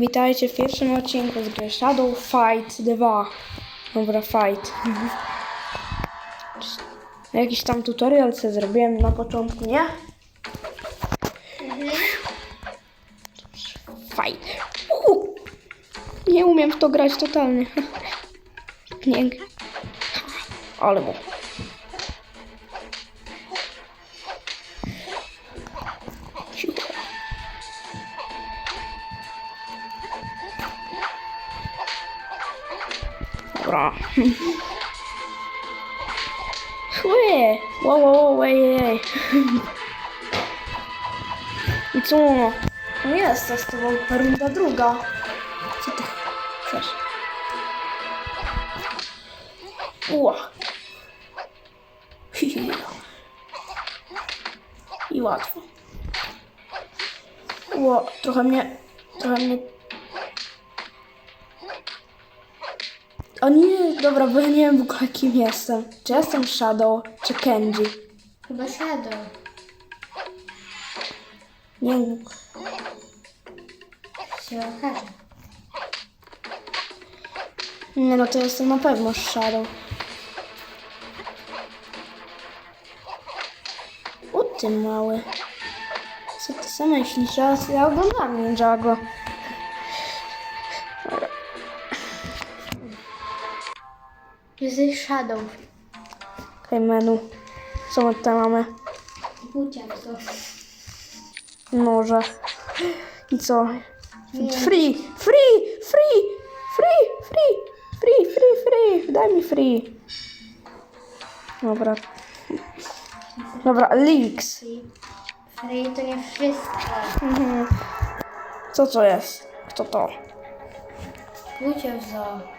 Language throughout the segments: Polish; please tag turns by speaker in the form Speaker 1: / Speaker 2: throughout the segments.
Speaker 1: Witajcie w pierwszym odcinku z gry Shadow Fight 2. Dobra, Fight. Jakiś tam tutorial co zrobiłem na początku, nie? Fight. Nie umiem w to grać totalnie. Nie. Ale mu. Łe! Wow, wow, wow, ej, ej. I co? No jest, z tobą runda druga. Co ty chcesz? Ła. I łatwo. Ło, trochę mnie, trochę mnie O nie, dobra, bo ja nie wiem w ogóle kim jestem. Czy jestem Shadow, czy Kenji?
Speaker 2: Chyba Shadow.
Speaker 1: Nie wiem.
Speaker 2: Się okaże.
Speaker 1: Nie no, to jestem na pewno Shadow. O ty mały. Co ty sam myślisz? Ja, ja oglądam Ninjago.
Speaker 2: Jesteś Shadow.
Speaker 1: Okej, menu. Co my tutaj mamy?
Speaker 2: Buciak to.
Speaker 1: Noże. I co?
Speaker 2: Nie.
Speaker 1: Free! Free! Free! Free! Free! Free! Free! Free! Daj mi free. Dobra. Dobra, leaks.
Speaker 2: Free to nie wszystko.
Speaker 1: Mhm. Co to jest? Kto to?
Speaker 2: Buciak za.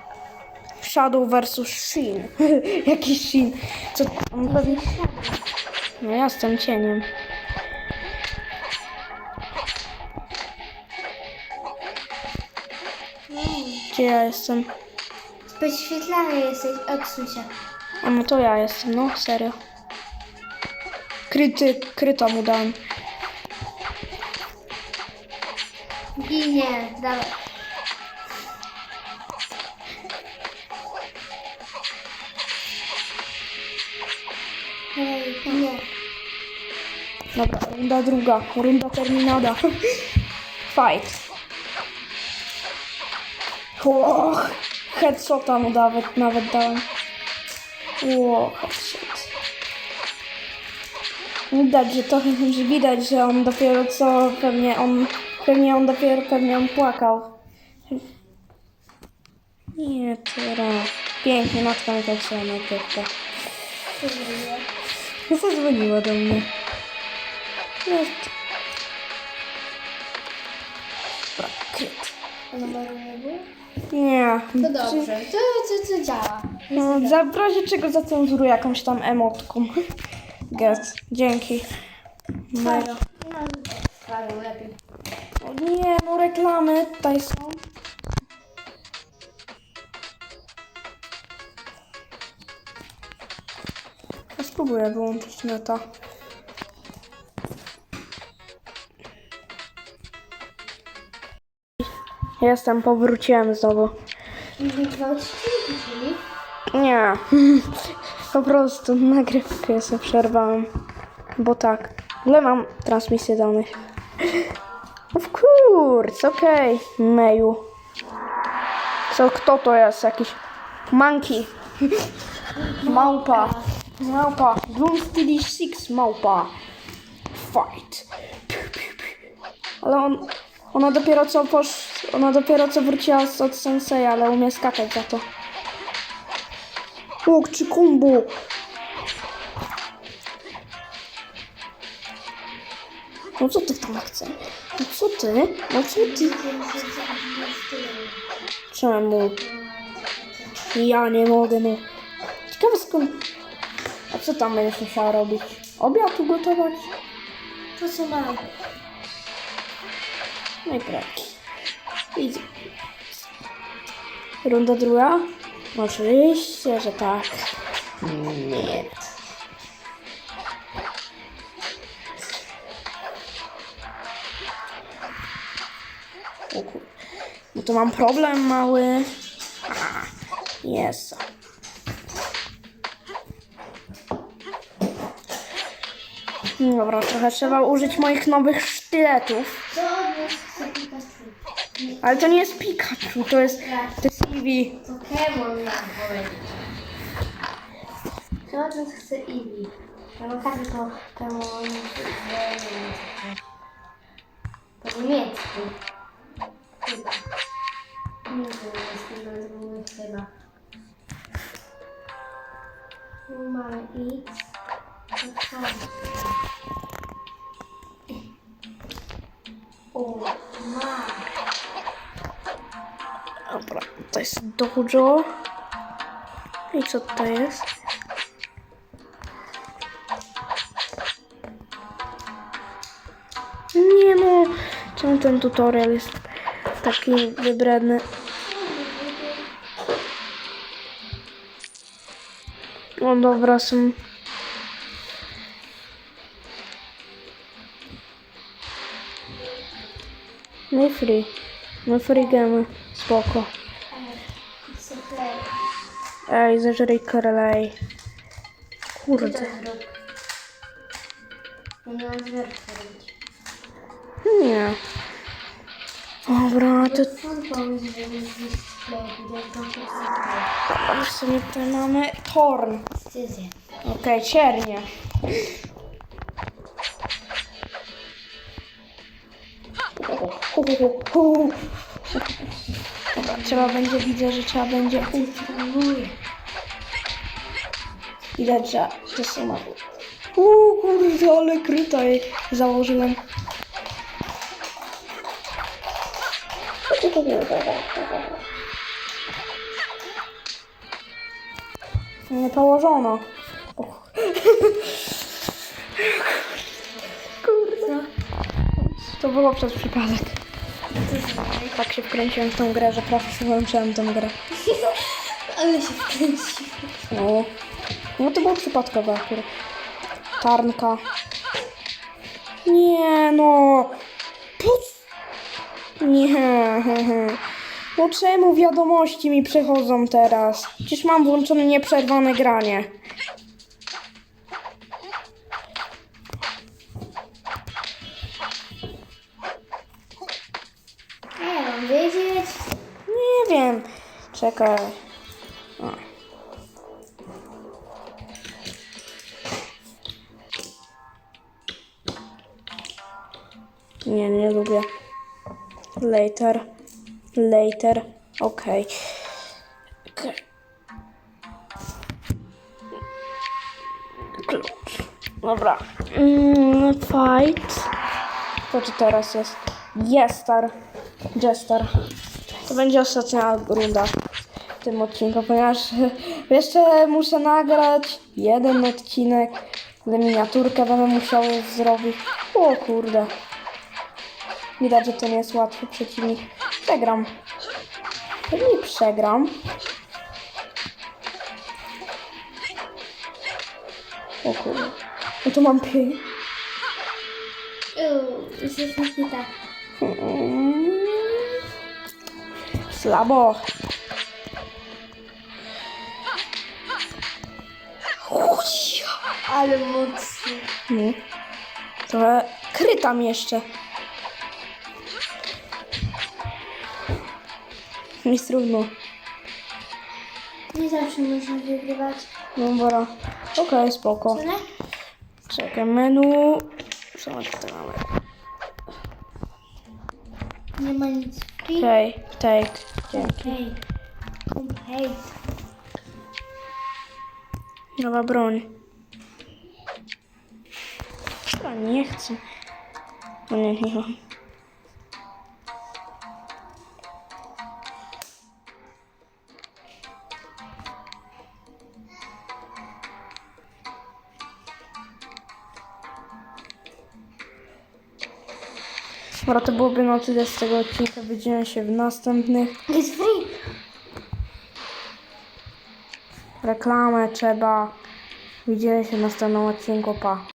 Speaker 1: Shadow versus Shin. Jakiś Shin. Co? On pewnie... No ja jestem cieniem. Gdzie ja jestem?
Speaker 2: Podświetlany jesteś, odsuń się.
Speaker 1: A no to ja jestem, no serio. Kryty, kryto mu dałem.
Speaker 2: Ginie, dawaj.
Speaker 1: Runda druga. Runda terminada. Fight. O, headshota mu nawet, nawet dałem. O, headshot. Widać, że to że widać, że on dopiero co pewnie on pewnie on dopiero pewnie on płakał. Nie, teraz. Pięknie, matka mi tak się napięta. Zadzwoniła do mnie. Dobra, kryt.
Speaker 2: Nie. To dobrze, to, to, to działa.
Speaker 1: No, za w razie czego zacenzuruję jakąś tam emotką. Get. Dzięki.
Speaker 2: No, prawie lepiej.
Speaker 1: O nie, no reklamy tutaj są. Ja spróbuję wyłączyć neta. Jestem, powróciłem znowu. Nie. Po prostu nagrywkę sobie przerwałem. Bo tak. Ale mam transmisję danych. Of course, okej. Meju. Co, kto to jest? Jakiś monkey. Małpa. Małpa. Bloom Steely Six małpa. Fight. Ale on... Ona dopiero co posz... Ona dopiero co wróciła z- od Sensei, ale umie skakać za to. Łuk czy kumbu? No co ty tam chcesz? No co ty? No co ty? Czemu? Ja nie mogę, no. Ciekawe skąd... A co tam będziesz musiała robić? Obiad ugotować?
Speaker 2: To co mam?
Speaker 1: No i braki. Idzie. Runda druga? Oczywiście, że tak. Nie. O kur... Bo to mam problem mały. Jest. Dobra, trochę trzeba użyć moich nowych sztyletów. Ale to nie jest Pikachu, to jest, to jest Eevee.
Speaker 2: Pokémon miałam powiedzieć. Od nas chce Eevee? Ja mam kartę po Pokémon po niemiecku. Chyba. Nie wiem, jest to nazywamy chyba. Tu mamy X. To? O, ma.
Speaker 1: Jest Dojo. I co to jest? Nie no, czemu ten tutorial jest taki wybredny? O dobra, są... No i free. No free gemy. Spoko. Ej, zażeraj Karelej. Kurde.
Speaker 2: Nie mam robić.
Speaker 1: Nie. Dobra, to
Speaker 2: Twój pomysł, żeby zjeść sklep, gdzie to
Speaker 1: A w sumie tutaj mamy Torn. Okej, ciernie. Dobra, trzeba będzie, widzę, że trzeba będzie
Speaker 2: Spróbuję.
Speaker 1: Widać, że to są... Uuu, kurde, ale kryta jej założyłem. Nie położono. Och. Kurde. To było przez przypadek. Tak się wkręciłem w tą grę, że prawie wyłączyłem tę grę.
Speaker 2: Ale się wkręci.
Speaker 1: No. No to było przypadkowe akurat. Tarnka. Nie no. Po... c- Nie. No czemu wiadomości mi przychodzą teraz? Przecież mam włączone nieprzerwane granie.
Speaker 2: Nie mam wiedzieć.
Speaker 1: Nie wiem. Czekaj. O. Nie, nie lubię. Later. Later. Okej. Okay. Dobra. Mm, fight. To czy teraz jest? Jestar. Jester. To będzie ostatnia runda w tym odcinku, ponieważ jeszcze muszę nagrać jeden odcinek, ale miniaturkę będę musiał zrobić. O kurde. Widać, że to nie jest łatwy przeciwnik. Przegram. Pewnie przegram. O kurde. No to mam pi.
Speaker 2: Uuu, już jest nie tak.
Speaker 1: Mm. Słabo.
Speaker 2: Ale mocno.
Speaker 1: No. Trochę krytam jeszcze. Jest trudno.
Speaker 2: Nie zawsze można wygrywać.
Speaker 1: Dobra. Okej, spoko.
Speaker 2: Co nie?
Speaker 1: Czekaj, menu. Co my tutaj mamy?
Speaker 2: Nie ma nic.
Speaker 1: Okej, take. Dzięki.
Speaker 2: Hej.
Speaker 1: Nowa broń. A nie chcę. No nie, nie mam. Dobra, to byłoby na tyle z tego odcinka. Widzimy się w następnych.
Speaker 2: Jest free.
Speaker 1: Reklamę trzeba. Widzimy się w następnym odcinku. Pa.